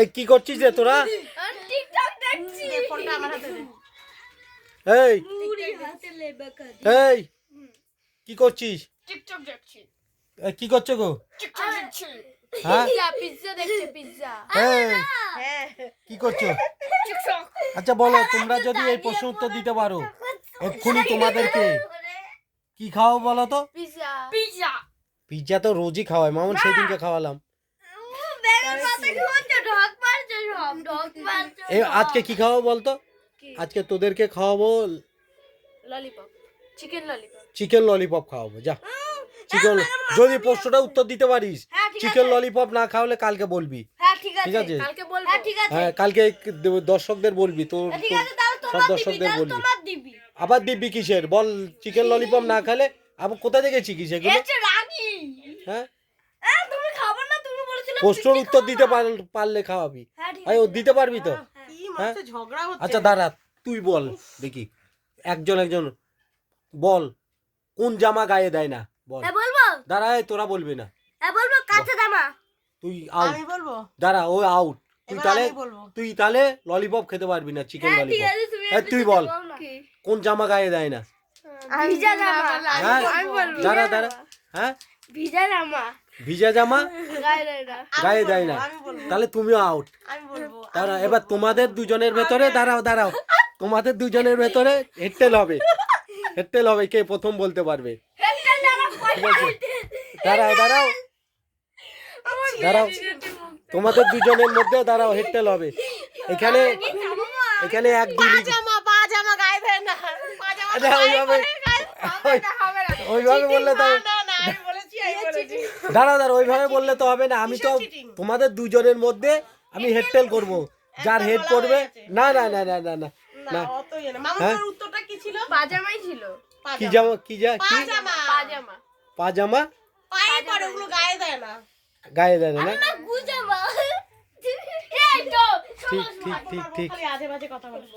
এই কি করছিস রে তোরা? টিকটক দেখছি। ফোনটা আমার হাতে দে। এই এই কি করছিস? টিকটক দেখছি। এই, কি করছ গো? টিকটক দেখছি। হ্যাঁ? পিজ্জা পিজ্জা দেখছে পিজ্জা হ্যাঁ। কি করছ? আচ্ছা বলো তোমরা যদি এই প্রশ্ন উত্তর দিতে পারো এক্ষুনি তোমাদেরকে কি খাওয়াবো বলো তো? পিজ্জা পিজ্জা পিৎজা তো রোজই খাওয়াই মামুন সেদিনকে খাওয়ালাম। এ আজকে কি খাওয়াবো বলতো? আজকে তোদেরকে খাওয়াবো lollipop chicken lollipop chicken lollipop খাওয়াবো যা। চিকেন যদি প্রশ্নটা উত্তর দিতে পারিস হ্যাঁ চিকেন ললিপপ না খাওয়ালে কালকে বলবি। হ্যাঁ ঠিক ঠিক আছে হ্যাঁ ঠিক আছে। হ্যাঁ কালকে দর্শকদের বলবি তোর সব দর্শকদের বলবি। আবার দিব্যি কিসের? বল চিকেন ললিপপ না খেলে আবার কোথা থেকে এগুলো? হ্যাঁ হ্যাঁ? প্রশ্নের উত্তর দিতে পার- পারলে খাওয়াবি। হ্যাঁ ও দিতে পারবি তো? হ্যাঁ? ঝগড়া হচ্ছে? আচ্ছা দাঁড়া তুই বল দেখি। একজন একজন বল কোন জামা গায়ে দেয় না? বল। হ্যাঁ বলব? দাঁড়া তোরা বলবি না। হ্যাঁ বলব কাঁচা জামা? তুই আউট বলব? দাঁড়া ও আউট তুই তাহলে তুই তাহলে ললিপপ খেতে পারবি না চিকেন হ্যাঁ ললিপপ হ্যাঁ, তুই বল কোন জামা গায়ে দেয় না? ভিজা জামা। হ্যাঁ? দাঁড়া দাঁড়া। হ্যাঁ? ভিজা জামা। ভিজা জামা? গায়ে দেয় না। তাহলে তুমিও আউট আমি বলব দাঁড়া এবার তোমাদের দুজনের ভেতরে দাঁড়াও দাঁড়াও। তোমাদের দুজনের ভেতরে হেডটেল হবে। হেডটেল হবে কে প্রথম বলতে পারবে? ঠিক আছে। দাঁড়াও দাঁড়াও। দাঁড়াও। তোমাদের দুজনের মধ্যেও দাঁড়াও হেডটেল হবে। এখানে এখানে এক দুই ওইভাবে ওই- ওইভাবে বললে তো দাঁড়া দাঁড়া ওইভাবে বললে তো হবে না। আমি তো তোমাদের দুজনের মধ্যে আমি হেডটেল করব। যার হেড করবে না না না না না না না। ইয়ে হ্যাঁ? উত্তরটা কি ছিল? পাজামাই ছিল। কি জামা কি যা কি? পাজামা। পাজামা। পায়ে ওগুলো গায়ে দেয় না। গায়ে দেয় না না? গুজামা ঠিক ঠিক ঠিক ঠিক। আজে বাজে কথা বলব